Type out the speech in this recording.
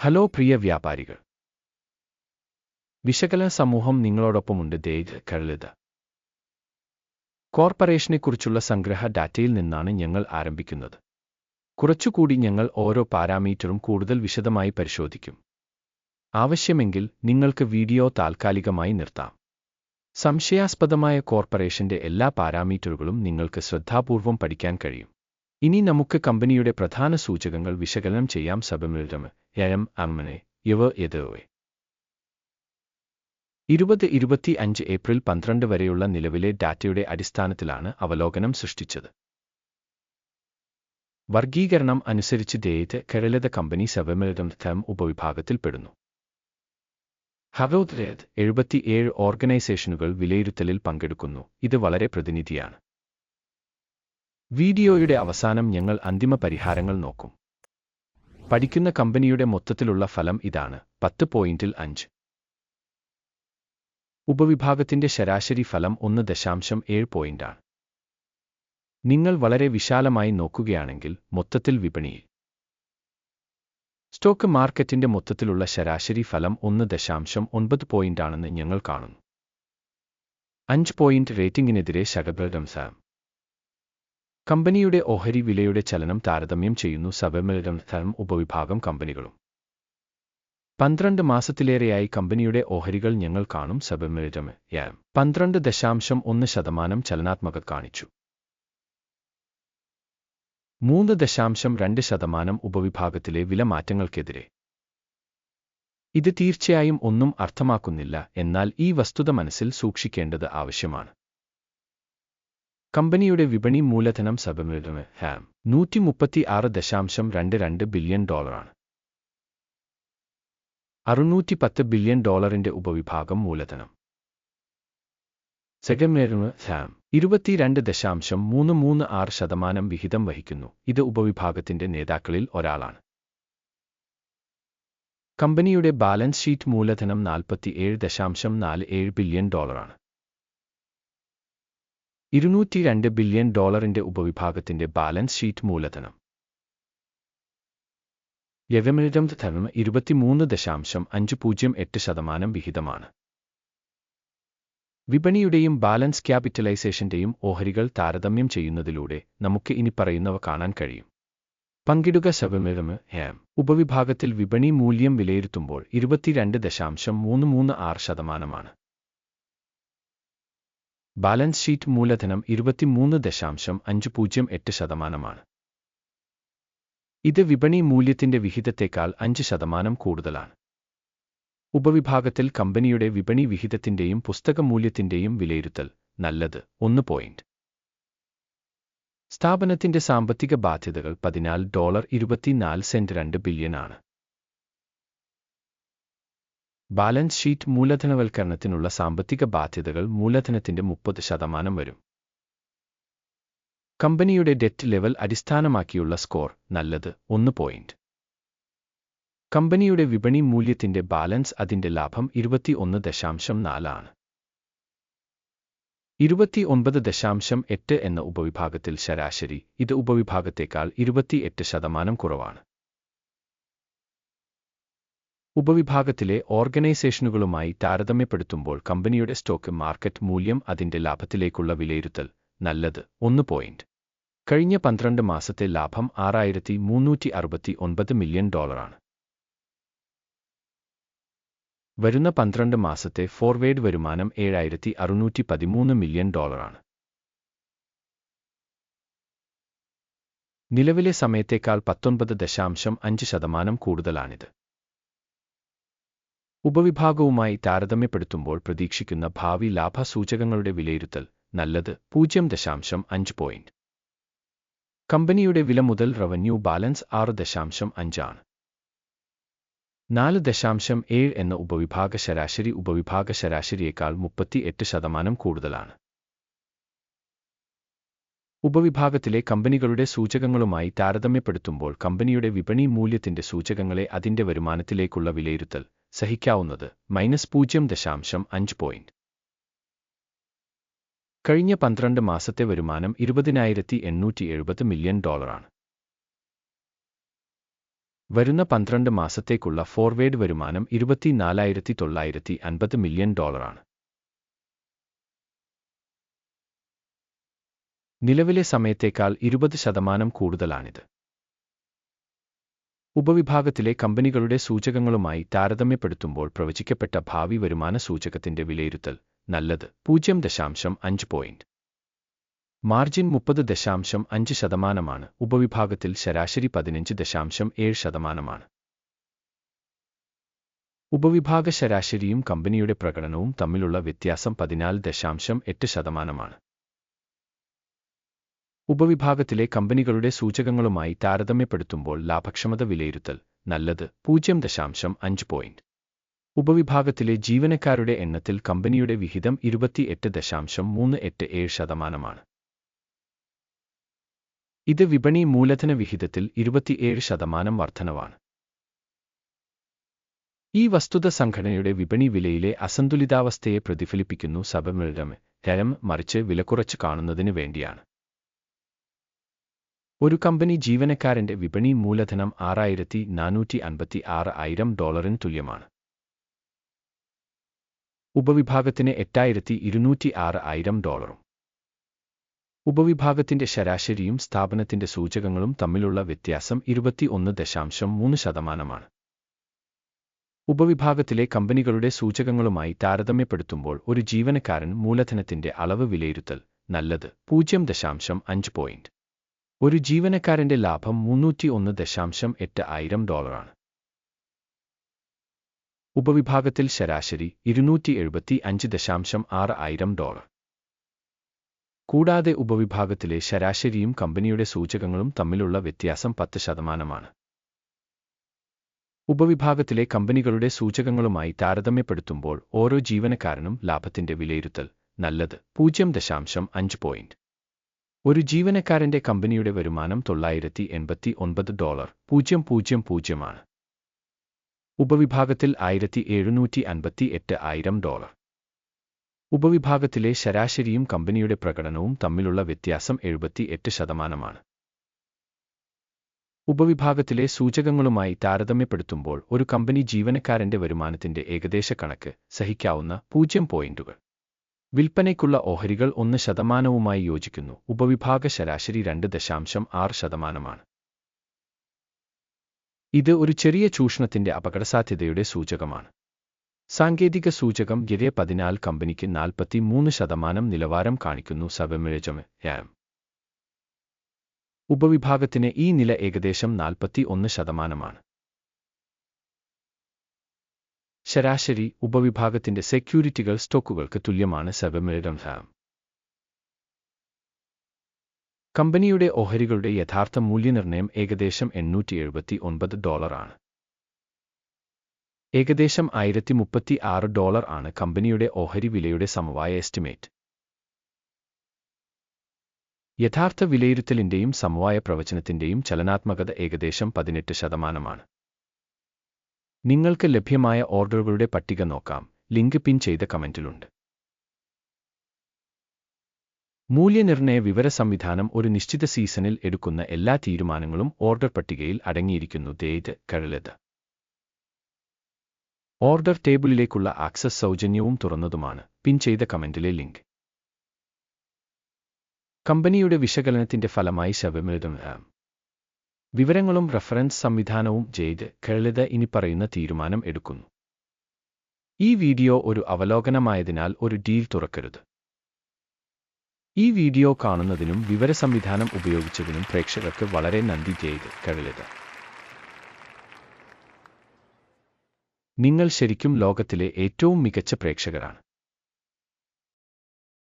Hello പ്രിയ വ്യാപാരികൾ. വിശകല സമൂഹം നിങ്ങളോടൊപ്പമുണ്ട് ദേജ് കഴുത കോർപ്പറേഷനെക്കുറിച്ചുള്ള സംഗ്രഹ ഡാറ്റയിൽ നിന്നാണ് ഞങ്ങൾ ആരംഭിക്കുന്നത്. കുറച്ചുകൂടി ഞങ്ങൾ ഓരോ പാരാമീറ്ററും കൂടുതൽ വിശദമായി പരിശോധിക്കും. ആവശ്യമെങ്കിൽ നിങ്ങൾക്ക് വീഡിയോ താൽക്കാലികമായി നിർത്താം. സംശയാസ്പദമായ കോർപ്പറേഷന്റെ എല്ലാ പാരാമീറ്ററുകളും നിങ്ങൾക്ക് ശ്രദ്ധാപൂർവം പഠിക്കാൻ കഴിയും. ഇനി നമുക്ക് കമ്പനിയുടെ പ്രധാന സൂചകങ്ങൾ വിശകലനം ചെയ്യാം. സബമിരം യം അമ്മനെ ഇവ എതവേ ഇരുപത് ഇരുപത്തി അഞ്ച് ഏപ്രിൽ പന്ത്രണ്ട് വരെയുള്ള നിലവിലെ ഡാറ്റയുടെ അടിസ്ഥാനത്തിലാണ് അവലോകനം സൃഷ്ടിച്ചത്. വർഗീകരണം അനുസരിച്ച് ദേയത്ത് കേരളത കമ്പനി സബമിഴം തം ഉപവിഭാഗത്തിൽപ്പെടുന്നു ഹവോദ്രേത് എഴുപത്തിയേഴ് ഓർഗനൈസേഷനുകൾ വിലയിരുത്തലിൽ പങ്കെടുക്കുന്നു. ഇത് വളരെ പ്രതിനിധിയാണ്. വീഡിയോയുടെ അവസാനം ഞങ്ങൾ അന്തിമ പരിഹാരങ്ങൾ നോക്കും. പഠിക്കുന്ന കമ്പനിയുടെ മൊത്തത്തിലുള്ള ഫലം ഇതാണ്. പത്ത് പോയിന്റിൽ അഞ്ച്. ഉപവിഭാഗത്തിന്റെ ശരാശരി ഫലം ഒന്ന് ദശാംശം ഏഴ് പോയിന്റാണ്. നിങ്ങൾ വളരെ വിശാലമായി നോക്കുകയാണെങ്കിൽ മൊത്തത്തിൽ വിപണിയിൽ. സ്റ്റോക്ക് മാർക്കറ്റിന്റെ മൊത്തത്തിലുള്ള ശരാശരി ഫലം ഒന്ന് ദശാംശം ഒൻപത് പോയിന്റാണെന്ന് ഞങ്ങൾ കാണുന്നു. അഞ്ച് പോയിന്റ് റേറ്റിംഗിനെതിരെ ശകബരം സാം കമ്പനിയുടെ ഓഹരി വിലയുടെ ചലനം താരതമ്യം ചെയ്യുന്നു സബമിലം തരം ഉപവിഭാഗം കമ്പനികളും. പന്ത്രണ്ട് മാസത്തിലേറെയായി കമ്പനിയുടെ ഓഹരികൾ ഞങ്ങൾ കാണും സബമിലം യാം പന്ത്രണ്ട് ദശാംശം ഒന്ന് ശതമാനം ചലനാത്മക കാണിച്ചു. മൂന്ന് ദശാംശം രണ്ട് ശതമാനം ഉപവിഭാഗത്തിലെ വില മാറ്റങ്ങൾക്കെതിരെ. ഇത് തീർച്ചയായും ഒന്നും അർത്ഥമാക്കുന്നില്ല എന്നാൽ ഈ വസ്തുത മനസ്സിൽ സൂക്ഷിക്കേണ്ടത് ആവശ്യമാണ്. കമ്പനിയുടെ വിപണി മൂലധനം സബമിഴമ് ഹാം. നൂറ്റി മുപ്പത്തി ആറ് ദശാംശം രണ്ട് രണ്ട് ബില്യൺ ഡോളറാണ്. അറുന്നൂറ്റി പത്ത് ബില്യൺ ഡോളറിന്റെ ഉപവിഭാഗം മൂലധനം. സെഗമേറിന് ഹാം. ഇരുപത്തിരണ്ട് ദശാംശം മൂന്ന് മൂന്ന് ആറ് ശതമാനം വിഹിതം വഹിക്കുന്നു. ഇത് ഉപവിഭാഗത്തിന്റെ നേതാക്കളിൽ ഒരാളാണ്. കമ്പനിയുടെ ബാലൻസ് ഷീറ്റ് മൂലധനം നാൽപ്പത്തിയേഴ് ദശാംശം നാല് ഏഴ് ബില്യൺ ഡോളറാണ്. ഇരുന്നൂറ്റി രണ്ട് ബില്യൺ ഡോളറിന്റെ ഉപവിഭാഗത്തിന്റെ ബാലൻസ് ഷീറ്റ് മൂലധനം. യവമിരം ധനം ഇരുപത്തിമൂന്ന് ദശാംശം അഞ്ച് പൂജ്യം എട്ട് ശതമാനം വിഹിതമാണ്. വിപണിയുടെയും ബാലൻസ് ക്യാപിറ്റലൈസേഷന്റെയും ഓഹരികൾ താരതമ്യം ചെയ്യുന്നതിലൂടെ നമുക്ക് ഇനി പറയുന്നവ കാണാൻ കഴിയും. പങ്കിടുക ശബമിഴമ് ഹാം ഉപവിഭാഗത്തിൽ വിപണി മൂല്യം വിലയിരുത്തുമ്പോൾ ഇരുപത്തിരണ്ട് ദശാംശം മൂന്ന് മൂന്ന് ആറ് ശതമാനമാണ്. ബാലൻസ് ഷീറ്റ് മൂലധനം ഇരുപത്തിമൂന്ന് ദശാംശം അഞ്ച് പൂജ്യം എട്ട് ശതമാനമാണ്. ഇത് വിപണി മൂല്യത്തിന്റെ വിഹിതത്തേക്കാൾ അഞ്ച് ശതമാനം കൂടുതലാണ്. ഉപവിഭാഗത്തിൽ കമ്പനിയുടെ വിപണി വിഹിതത്തിന്റെയും പുസ്തക മൂല്യത്തിന്റെയും വിലയിരുത്തൽ നല്ലത്. ഒന്ന് പോയിന്റ്. സ്ഥാപനത്തിന്റെ സാമ്പത്തിക ബാധ്യതകൾ പതിനാല് ഡോളർ ഇരുപത്തിനാല് സെന്റ് രണ്ട് ബില്യൺ ആണ്. ബാലൻസ് ഷീറ്റ് മൂലധനവൽക്കരണത്തിനുള്ള സാമ്പത്തിക ബാധ്യതകൾ മൂലധനത്തിന്റെ മുപ്പത് ശതമാനം വരും. കമ്പനിയുടെ ഡെറ്റ് ലെവൽ അടിസ്ഥാനമാക്കിയുള്ള സ്കോർ നല്ലത് ഒന്ന് പോയിന്റ്. കമ്പനിയുടെ വിപണി മൂല്യത്തിന്റെ ബാലൻസ് അതിന്റെ ലാഭം ഇരുപത്തി ഒന്ന് ദശാംശം നാലാണ് ഇരുപത്തി ഒൻപത് ദശാംശം എട്ട് എന്ന ഉപവിഭാഗത്തിൽ ശരാശരി ഇത് ഉപവിഭാഗത്തേക്കാൾ ഇരുപത്തിയെട്ട് ശതമാനം കുറവാണ്. ഉപവിഭാഗത്തിലെ ഓർഗനൈസേഷനുകളുമായി താരതമ്യപ്പെടുത്തുമ്പോൾ കമ്പനിയുടെ സ്റ്റോക്ക് മാർക്കറ്റ് മൂല്യം അതിന്റെ ലാഭത്തിലേക്കുള്ള വിലയിരുത്തൽ. നല്ലത്. ഒന്ന് പോയിന്റ്. കഴിഞ്ഞ പന്ത്രണ്ട് മാസത്തെ ലാഭം ആറായിരത്തി മുന്നൂറ്റി അറുപത്തി ഒൻപത് മില്യൺ ഡോളറാണ്. വരുന്ന പന്ത്രണ്ട് മാസത്തെ ഫോർവേഡ് വരുമാനം ഏഴായിരത്തി അറുന്നൂറ്റി പതിമൂന്ന് മില്യൺ ഡോളറാണ്. നിലവിലെ സമയത്തേക്കാൾ പത്തൊൻപത് ദശാംശം അഞ്ച് ശതമാനം കൂടുതലാണിത്. ഉപവിഭാഗവുമായി താരതമ്യപ്പെടുത്തുമ്പോൾ പ്രതീക്ഷിക്കുന്ന ഭാവി ലാഭസൂചകങ്ങളുടെ വിലയിരുത്തൽ നല്ലത് പൂജ്യം ദശാംശം അഞ്ച് പോയിന്റ് കമ്പനിയുടെ വില മുതൽ റവന്യൂ ബാലൻസ് ആറ് ദശാംശം അഞ്ചാണ് നാല് ദശാംശം ഏഴ് എന്ന ഉപവിഭാഗ ശരാശരി ഉപവിഭാഗ ശരാശരിയേക്കാൾ മുപ്പത്തി എട്ട് ശതമാനം കൂടുതലാണ്. ഉപവിഭാഗത്തിലെ കമ്പനികളുടെ സൂചകങ്ങളുമായി താരതമ്യപ്പെടുത്തുമ്പോൾ കമ്പനിയുടെ വിപണി മൂല്യത്തിന്റെ സൂചകങ്ങളെ അതിന്റെ വരുമാനത്തിലേക്കുള്ള വിലയിരുത്തൽ സഹിക്കാവുന്നത്. മൈനസ് പൂജ്യം ദശാംശം അഞ്ച് പോയിന്റ് കഴിഞ്ഞ പന്ത്രണ്ട് മാസത്തെ വരുമാനം ഇരുപതിനായിരത്തി എണ്ണൂറ്റി എഴുപത് മില്യൺ ഡോളറാണ് വരുന്ന പന്ത്രണ്ട് മാസത്തേക്കുള്ള ഫോർവേഡ് വരുമാനം ഇരുപത്തിനാലായിരത്തി തൊള്ളായിരത്തി അൻപത് മില്യൺ ഡോളറാണ് നിലവിലെ സമയത്തേക്കാൾ ഇരുപത് ശതമാനം കൂടുതലാണിത്. ഉപവിഭാഗത്തിലെ കമ്പനികളുടെ സൂചകങ്ങളുമായി താരതമ്യപ്പെടുത്തുമ്പോൾ പ്രവചിക്കപ്പെട്ട ഭാവി വരുമാന സൂചകത്തിന്റെ വിലയിരുത്തൽ നല്ലത്. പൂജ്യം ദശാംശം അഞ്ച് പോയിന്റ് മാർജിൻ മുപ്പത് ദശാംശം അഞ്ച് ശതമാനമാണ്. ഉപവിഭാഗത്തിൽ ശരാശരി പതിനഞ്ച് ദശാംശം ഏഴ് ശതമാനമാണ്. ഉപവിഭാഗ ശരാശരിയും കമ്പനിയുടെ പ്രകടനവും തമ്മിലുള്ള വ്യത്യാസം പതിനാല് ദശാംശം എട്ട് ശതമാനമാണ്. ഉപവിഭാഗത്തിലെ കമ്പനികളുടെ സൂചകങ്ങളുമായി താരതമ്യപ്പെടുത്തുമ്പോൾ ലാഭക്ഷമത വിലയിരുത്തൽ നല്ലത്. പൂജ്യം ദശാംശം അഞ്ച് പോയിന്റ് ഉപവിഭാഗത്തിലെ ജീവനക്കാരുടെ എണ്ണത്തിൽ കമ്പനിയുടെ വിഹിതം ഇരുപത്തിയെട്ട് ദശാംശം മൂന്ന് എട്ട് ഏഴ് ശതമാനമാണ്. ഇത് വിപണി മൂലധന വിഹിതത്തിൽ ഇരുപത്തിയേഴ് ശതമാനം വർധനവാണ്. ഈ വസ്തുത സംഘടനയുടെ വിപണി വിലയിലെ അസന്തുലിതാവസ്ഥയെ പ്രതിഫലിപ്പിക്കുന്നു സബമിഴം രം മറിച്ച് വിലക്കുറച്ച് കാണുന്നതിന് വേണ്ടിയാണ്. ഒരു കമ്പനി ജീവനക്കാരന്റെ വിപണി മൂലധനം ആറായിരത്തി നാനൂറ്റി അൻപത്തി ആറ് ആയിരം ഡോളറിന് തുല്യമാണ്. ഉപവിഭാഗത്തിന് എട്ടായിരത്തി ഇരുന്നൂറ്റി ആറ് ആയിരം ഡോളറും. ഉപവിഭാഗത്തിന്റെ ശരാശരിയും സ്ഥാപനത്തിന്റെ സൂചകങ്ങളും തമ്മിലുള്ള വ്യത്യാസം ഇരുപത്തിയൊന്ന് ദശാംശം മൂന്ന് ശതമാനമാണ്. ഉപവിഭാഗത്തിലെ കമ്പനികളുടെ സൂചകങ്ങളുമായി താരതമ്യപ്പെടുത്തുമ്പോൾ ഒരു ജീവനക്കാരൻ മൂലധനത്തിന്റെ അളവ് വിലയിരുത്തൽ നല്ലത് പൂജ്യം ദശാംശം അഞ്ച് പോയിന്റ്. ഒരു ജീവനക്കാരന്റെ ലാഭം മുന്നൂറ്റി ഒന്ന് ദശാംശം എട്ട് ആയിരം ഡോളറാണ്. ഉപവിഭാഗത്തിൽ ശരാശരി ഇരുന്നൂറ്റി എഴുപത്തി അഞ്ച് ദശാംശം ആറ് ആയിരം ഡോളർ. കൂടാതെ ഉപവിഭാഗത്തിലെ ശരാശരിയും കമ്പനിയുടെ സൂചകങ്ങളും തമ്മിലുള്ള വ്യത്യാസം പത്ത് ശതമാനമാണ്. ഉപവിഭാഗത്തിലെ കമ്പനികളുടെ സൂചകങ്ങളുമായി താരതമ്യപ്പെടുത്തുമ്പോൾ ഓരോ ജീവനക്കാരനും ലാഭത്തിന്റെ വിലയിരുത്തൽ നല്ലത് പൂജ്യം ദശാംശം അഞ്ച് പോയിന്റ് ഒരു ജീവനക്കാരന്റെ കമ്പനിയുടെ വരുമാനം തൊള്ളായിരത്തി എൺപത്തി ഒൻപത് ഡോളർ. പൂജ്യം പൂജ്യം പൂജ്യമാണ് ഉപവിഭാഗത്തിൽ ആയിരത്തി എഴുന്നൂറ്റി അൻപത്തി എട്ട് ആയിരം ഡോളർ. ഉപവിഭാഗത്തിലെ ശരാശരിയും കമ്പനിയുടെ പ്രകടനവും തമ്മിലുള്ള വ്യത്യാസം എഴുപത്തി എട്ട് ശതമാനമാണ്. ഉപവിഭാഗത്തിലെ സൂചകങ്ങളുമായി താരതമ്യപ്പെടുത്തുമ്പോൾ ഒരു കമ്പനി ജീവനക്കാരന്റെ വരുമാനത്തിന്റെ ഏകദേശ കണക്ക് സഹിക്കാവുന്ന പൂജ്യം പോയിന്റുകൾ. വിൽപ്പനയ്ക്കുള്ള ഓഹരികൾ ഒന്ന് ശതമാനവുമായി യോജിക്കുന്നു. ഉപവിഭാഗ ശരാശരി രണ്ട് ദശാംശം ആറ് ശതമാനമാണ്. ഇത് ഒരു ചെറിയ ചൂഷണത്തിന്റെ അപകടസാധ്യതയുടെ സൂചകമാണ്. സാങ്കേതിക സൂചകം ഗിരെ പതിനാല് കമ്പനിക്ക് നാൽപ്പത്തി മൂന്ന് ശതമാനം നിലവാരം കാണിക്കുന്നു സബമിഴജം യാം. ഉപവിഭാഗത്തിന് ഈ നില ഏകദേശം നാൽപ്പത്തി ഒന്ന് ശതമാനമാണ്. ശരാശരി ഉപവിഭാഗത്തിന്റെ സെക്യൂരിറ്റികൾ സ്റ്റോക്കുകൾക്ക് തുല്യമാണ് സബമിഴം ഫാം കമ്പനിയുടെ ഓഹരികളുടെ യഥാർത്ഥ മൂല്യനിർണയം ഏകദേശം എണ്ണൂറ്റി എഴുപത്തി ഒൻപത് ഡോളറാണ് ഏകദേശം ആയിരത്തി മുപ്പത്തി ആറ് ഡോളർ ആണ് കമ്പനിയുടെ ഓഹരി വിലയുടെ സമവായ എസ്റ്റിമേറ്റ്. യഥാർത്ഥ വിലയിരുത്തലിന്റെയും സമവായ പ്രവചനത്തിന്റെയും ചലനാത്മകത ഏകദേശം പതിനെട്ട് ശതമാനമാണ്. നിങ്ങൾക്ക് ലഭ്യമായ ഓർഡറുകളുടെ പട്ടിക നോക്കാം. ലിങ്ക് പിൻ ചെയ്ത കമന്റിലുണ്ട്. മൂല്യനിർണയ വിവര സംവിധാനം ഒരു നിശ്ചിത സീസണിൽ എടുക്കുന്ന എല്ലാ തീരുമാനങ്ങളും ഓർഡർ പട്ടികയിൽ അടങ്ങിയിരിക്കുന്നു. ദേത് കഴലത് ഓർഡർ ടേബിളിലേക്കുള്ള ആക്സസ് സൗജന്യവും തുറന്നതുമാണ്. പിൻ ചെയ്ത കമന്റിലെ ലിങ്ക്. കമ്പനിയുടെ വിശകലനത്തിന്റെ ഫലമായി ശവമെഴുതും. വിവരങ്ങളും റഫറൻസ് സംവിധാനവും ചെയ്ത് കേളിത ഇനി പറയുന്ന തീരുമാനം എടുക്കുന്നു. ഈ വീഡിയോ ഒരു അവലോകനമായതിനാൽ ഒരു ഡീൽ തുറക്കരുത്. ഈ വീഡിയോ കാണുന്നതിനും വിവര സംവിധാനം ഉപയോഗിച്ചതിനും പ്രേക്ഷകർക്ക് വളരെ നന്ദി ചെയ്ത് കഴിലത് നിങ്ങൾ ശരിക്കും ലോകത്തിലെ ഏറ്റവും മികച്ച പ്രേക്ഷകരാണ്.